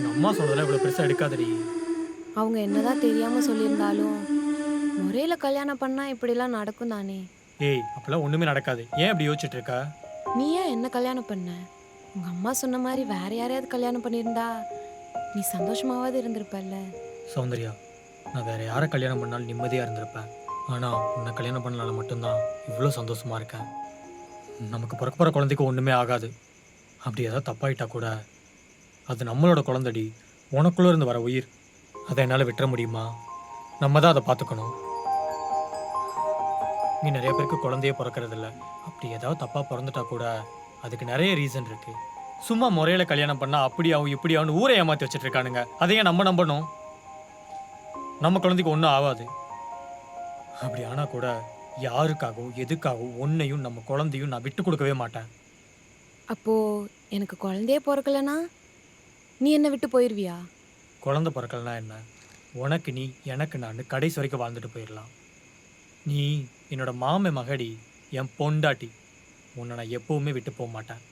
எங்கள் அம்மா சொன்னதெல்லாம் இவ்வளோ பெருசாக எடுக்காதடி. அவங்க என்னதான் தெரியாம சொல்லியிருந்தாலும் முறையில கல்யாணம் பண்ணா இப்படிலாம் நடக்கும் தானே. ஏய் அப்பெல்லாம் ஒன்றுமே நடக்காது. ஏன் இப்படி யோசிச்சுட்டு இருக்கா? நீ ஏன் என்ன கல்யாணம் பண்ண? உங்க அம்மா சொன்ன மாதிரி வேற யாரையாவது கல்யாணம் பண்ணியிருந்தா நீ சந்தோஷமாவது இருந்திருப்பல்ல. சௌந்தர்யா நான் வேற யாரை கல்யாணம் பண்ணாலும் நிம்மதியாக இருந்திருப்பேன். ஆனால் உன்னை கல்யாணம் பண்ணனால மட்டும்தான் இவ்வளோ சந்தோஷமா இருக்கேன். நமக்கு பிறக்க போகிற குழந்தைக்கு ஒன்றுமே ஆகாது. அப்படி ஏதாவது தப்பாயிட்டா கூட அது நம்மளோட குழந்தடி. உனக்குள்ளே இருந்து வர உயிர். அதை என்னால் விட்டுற முடியுமா? நம்ம தான் அதை பார்த்துக்கணும். நீ நிறைய பேருக்கு குழந்தையே பிறக்கறதில்ல. அப்படி ஏதாவது தப்பாக பிறந்துட்டா கூட அதுக்கு நிறைய ரீசன் இருக்குது சும்மா முறையில் கல்யாணம் பண்ணால் அப்படி ஆகும் இப்படி ஆகும் ஊரை ஏமாற்றி வச்சுட்ருக்கானுங்க அதையே நம்ம நம்பணும். நம்ம குழந்தைக்கு ஒன்றும் ஆகாது. அப்படி ஆனால் கூட யாருக்காகவும் எதுக்காகவும் ஒன்றையும் நம்ம குழந்தையும் நான் விட்டு கொடுக்கவே மாட்டேன். அப்போது எனக்கு குழந்தையே பிறக்கலன்னா நீ என்ன விட்டு போயிருவியா? குழந்தை பிறக்கலனா என்ன? உனக்கு நீ எனக்கு நான் கடைசி வரைக்கும் வாழ்ந்துட்டு போயிடலாம் நீ என்னோட மாமே மகடி என் பொண்டாட்டி உன்னை நான் எப்பவுமே விட்டு போக மாட்டேன்.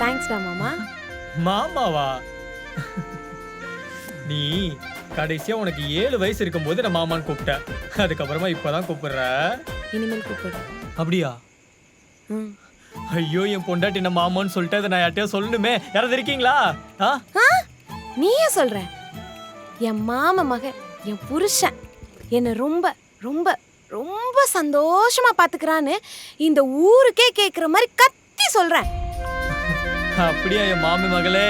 தேங்க்ஸ்டா மாமா. மாமாவா? நீ கடைசியா உனக்கு ஏழு வயசு இருக்கும்போது நான் மாமான்னு கூப்பிட்டேன் அதுக்கப்புறமா இப்பதான் கூப்பிடுற. இனிமேல் கூப்பிடு. அப்படியா? ம். ஐயோ என் பொண்டாட்டி நான் மாமான்னு சொல்லிட்டு அதை நான் யார்ட்டையா சொல்லணுமே. யாராவது இருக்கீங்களா? ஆ? நீயே சொல்ற. என் மாமா மகன் என் புருஷன் என்னை ரொம்ப ரொம்ப ரொம்ப சந்தோஷமா பாத்துக்கிறான்னு இந்த ஊருக்கே கேக்குற மாதிரி கத்தி சொல்றேன். அப்படியா என் மாமி மகளே?